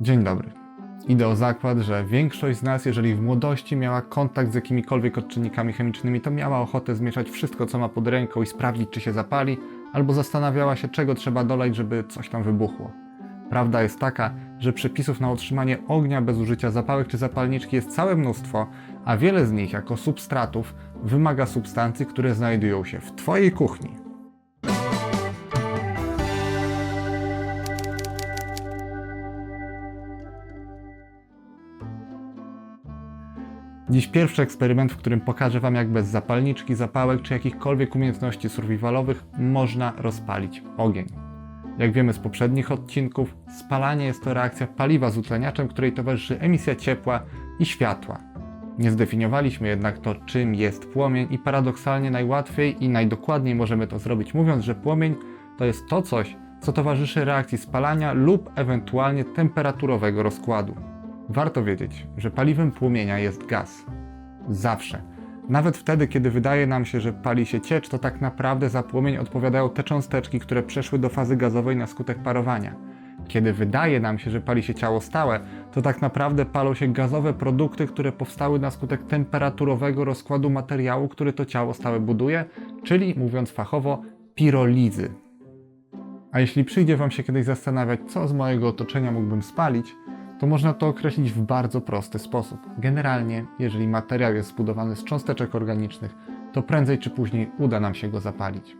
Dzień dobry. Idę o zakład, że większość z nas, jeżeli w młodości miała kontakt z jakimikolwiek odczynnikami chemicznymi, to miała ochotę zmieszać wszystko, co ma pod ręką i sprawdzić, czy się zapali, albo zastanawiała się, czego trzeba dolać, żeby coś tam wybuchło. Prawda jest taka, że przepisów na utrzymanie ognia bez użycia zapałek czy zapalniczki jest całe mnóstwo, a wiele z nich jako substratów wymaga substancji, które znajdują się w Twojej kuchni. Dziś pierwszy eksperyment, w którym pokażę Wam, jak bez zapalniczki, zapałek czy jakichkolwiek umiejętności survivalowych można rozpalić ogień. Jak wiemy z poprzednich odcinków, spalanie jest to reakcja paliwa z utleniaczem, której towarzyszy emisja ciepła i światła. Nie zdefiniowaliśmy jednak to, czym jest płomień i paradoksalnie najłatwiej i najdokładniej możemy to zrobić mówiąc, że płomień to jest to coś, co towarzyszy reakcji spalania lub ewentualnie temperaturowego rozkładu. Warto wiedzieć, że paliwem płomienia jest gaz. Zawsze. Nawet wtedy, kiedy wydaje nam się, że pali się ciecz, to tak naprawdę za płomień odpowiadają te cząsteczki, które przeszły do fazy gazowej na skutek parowania. Kiedy wydaje nam się, że pali się ciało stałe, to tak naprawdę palą się gazowe produkty, które powstały na skutek temperaturowego rozkładu materiału, który to ciało stałe buduje, czyli mówiąc fachowo, pirolizy. A jeśli przyjdzie Wam się kiedyś zastanawiać, co z mojego otoczenia mógłbym spalić, to można to określić w bardzo prosty sposób. Generalnie, jeżeli materiał jest zbudowany z cząsteczek organicznych, to prędzej czy później uda nam się go zapalić.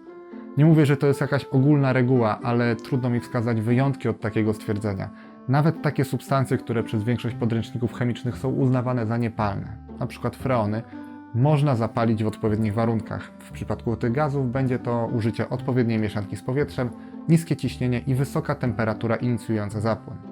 Nie mówię, że to jest jakaś ogólna reguła, ale trudno mi wskazać wyjątki od takiego stwierdzenia. Nawet takie substancje, które przez większość podręczników chemicznych są uznawane za niepalne, np. freony, można zapalić w odpowiednich warunkach. W przypadku tych gazów będzie to użycie odpowiedniej mieszanki z powietrzem, niskie ciśnienie i wysoka temperatura inicjująca zapłon.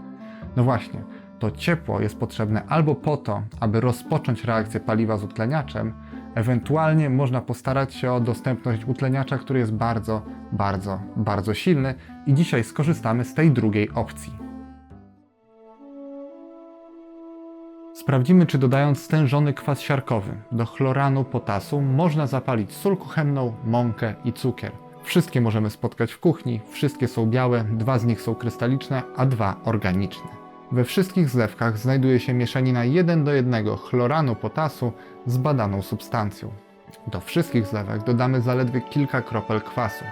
No właśnie, to ciepło jest potrzebne albo po to, aby rozpocząć reakcję paliwa z utleniaczem, ewentualnie można postarać się o dostępność utleniacza, który jest bardzo, bardzo, bardzo silny i dzisiaj skorzystamy z tej drugiej opcji. Sprawdzimy, czy dodając stężony kwas siarkowy do chloranu potasu można zapalić sól kuchenną, mąkę i cukier. Wszystkie możemy spotkać w kuchni, wszystkie są białe, dwa z nich są krystaliczne, a dwa organiczne. We wszystkich zlewkach znajduje się mieszanina 1 do 1 chloranu potasu z badaną substancją. Do wszystkich zlewek dodamy zaledwie kilka kropel kwasu.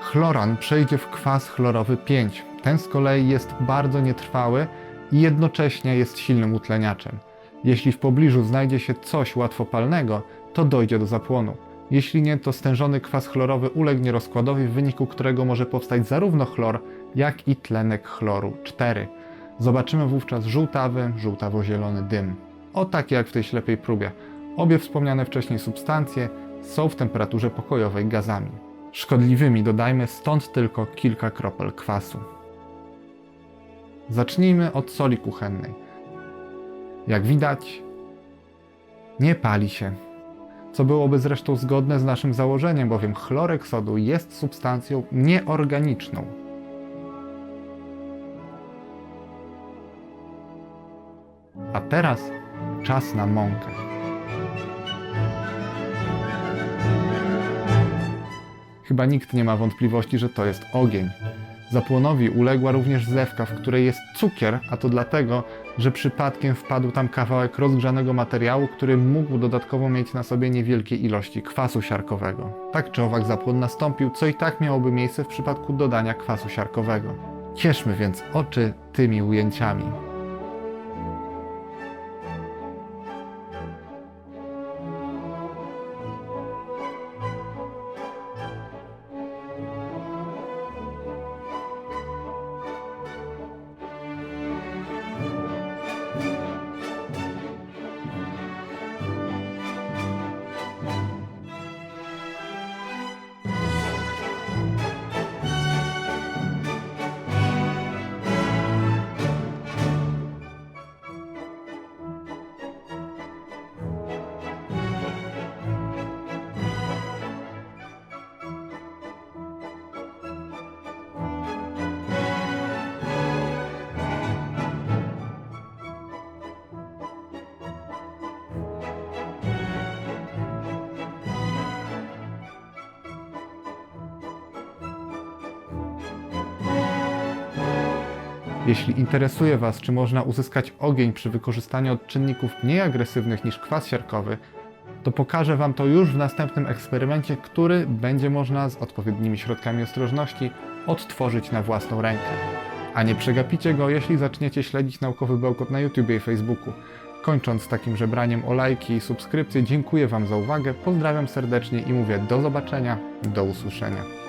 Chloran przejdzie w kwas chlorowy 5. Ten z kolei jest bardzo nietrwały i jednocześnie jest silnym utleniaczem. Jeśli w pobliżu znajdzie się coś łatwopalnego, to dojdzie do zapłonu. Jeśli nie, to stężony kwas chlorowy ulegnie rozkładowi, w wyniku którego może powstać zarówno chlor, jak i tlenek chloru 4. Zobaczymy wówczas żółtawy, żółtawo-zielony dym. O takie jak w tej ślepej próbie. Obie wspomniane wcześniej substancje są w temperaturze pokojowej gazami. Szkodliwymi dodajmy stąd tylko kilka kropel kwasu. Zacznijmy od soli kuchennej. Jak widać, nie pali się. Co byłoby zresztą zgodne z naszym założeniem, bowiem chlorek sodu jest substancją nieorganiczną. A teraz czas na mąkę. Chyba nikt nie ma wątpliwości, że to jest ogień. Zapłonowi uległa również zlewka, w której jest cukier, a to dlatego, że przypadkiem wpadł tam kawałek rozgrzanego materiału, który mógł dodatkowo mieć na sobie niewielkie ilości kwasu siarkowego. Tak czy owak zapłon nastąpił, co i tak miałoby miejsce w przypadku dodania kwasu siarkowego. Cieszmy więc oczy tymi ujęciami. Jeśli interesuje Was, czy można uzyskać ogień przy wykorzystaniu odczynników mniej agresywnych niż kwas siarkowy, to pokażę Wam to już w następnym eksperymencie, który będzie można z odpowiednimi środkami ostrożności odtworzyć na własną rękę. A nie przegapicie go, jeśli zaczniecie śledzić Naukowy Bełkot na YouTube i Facebooku. Kończąc takim żebraniem o lajki i subskrypcje, dziękuję Wam za uwagę, pozdrawiam serdecznie i mówię do zobaczenia, do usłyszenia.